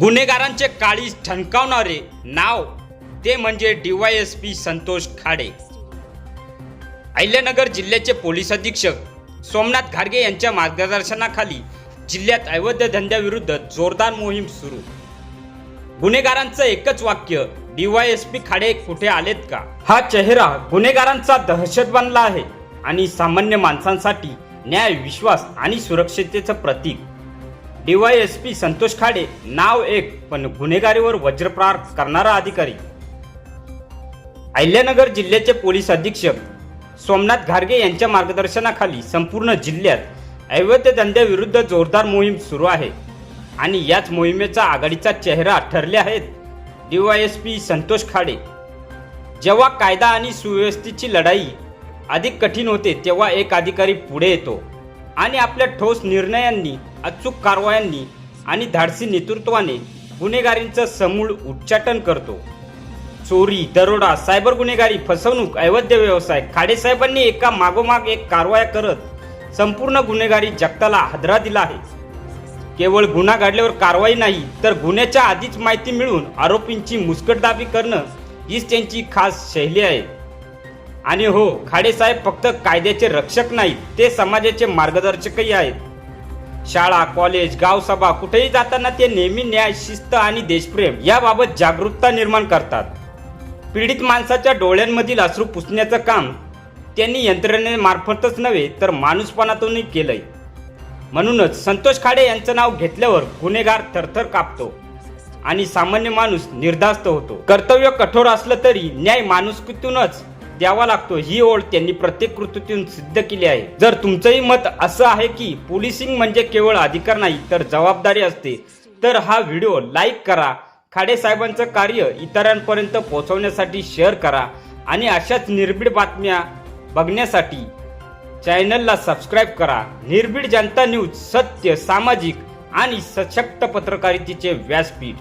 गुन्हेगारांचे काळी ठणकावणारे नाव ते म्हणजे डीवायएसपी संतोष खाडे. अहिल्यानगर जिल्ह्याचे पोलीस अधीक्षक सोमनाथ घारगे यांच्या मार्गदर्शनाखाली जिल्ह्यात अवैध धंद्याविरुद्ध जोरदार मोहीम सुरू. गुन्हेगारांचं एकच वाक्य डीवायएसपी खाडे कुठे आलेत का? हा चेहरा गुन्हेगारांचा दहशत बनला आहे आणि सामान्य माणसांसाठी न्याय विश्वास आणि सुरक्षिततेचं प्रतीक. डीवायएसपी संतोष खाडे नाव एक पण गुन्हेगारीवर वज्रप्रार करणारा अधिकारी. अहिल्यानगर जिल्ह्याचे पोलीस अधीक्षक सोमनाथ घारगे यांच्या मार्गदर्शनाखाली संपूर्ण जिल्ह्यात अवैध धंद्याविरुद्ध जोरदार मोहीम सुरू आहे आणि याच मोहिमेचा आघाडीचा चेहरा ठरले आहेत डीवायएसपी संतोष खाडे. जेव्हा कायदा आणि सुव्यवस्थेची लढाई अधिक कठीण होते तेव्हा एक अधिकारी पुढे येतो आणि आपल्या ठोस निर्णयांनी अचूक कारवायांनी आणि धाडसी नेतृत्वाने गुन्हेगारींचं समूळ उच्चाटन करतो. चोरी दरोडा सायबर गुन्हेगारी फसवणूक अवैध व्यवसाय खाडेसाहेबांनी एका मागोमाग एक कारवाया करत संपूर्ण गुन्हेगारी जगताला हादरा दिला आहे. केवळ गुन्हा घडल्यावर कारवाई नाही तर गुन्ह्याच्या आधीच माहिती मिळून आरोपींची मुस्कटदाबी करणं हीच त्यांची खास शैली आहे. आणि हो खाडेसाहेब फक्त कायद्याचे रक्षक नाहीत ते समाजाचे मार्गदर्शकही आहेत. शाळा कॉलेज गावसभा कुठेही जाताना ते नेहमी न्याय शिस्त आणि देशप्रेम याबाबत जागरूकता निर्माण करतात. पीडित माणसाच्या डोळ्यांमधील अश्रू पुसण्याचं काम त्यांनी यंत्रणेमार्फतच नव्हे तर माणूसपणातूनही केलंय. म्हणूनच संतोष खाडे यांचं नाव घेतल्यावर गुन्हेगार थरथर कापतो आणि सामान्य माणूस निर्धास्त होतो. कर्तव्य कठोर असलं तरी न्याय माणुसकीतूनच द्यावा लागतो. ही ओळ त्यांनी प्रत्येक कृतीतून सिद्ध केली आहे. जर तुमचंही मत असं आहे की पोलिसिंग म्हणजे केवळ अधिकार नाही तर जबाबदारी असते. तर हा व्हिडिओ लाईक करा. खाडे साहेबांचं कार्य इतरांपर्यंत पोहोचवण्यासाठी शेअर करा. आणि अशाच निर्भीड बातम्या बघण्यासाठी चॅनलला सबस्क्राईब करा. निर्भीड जनता न्यूज सत्य सामाजिक आणि सशक्त पत्रकारितेचे व्यासपीठ.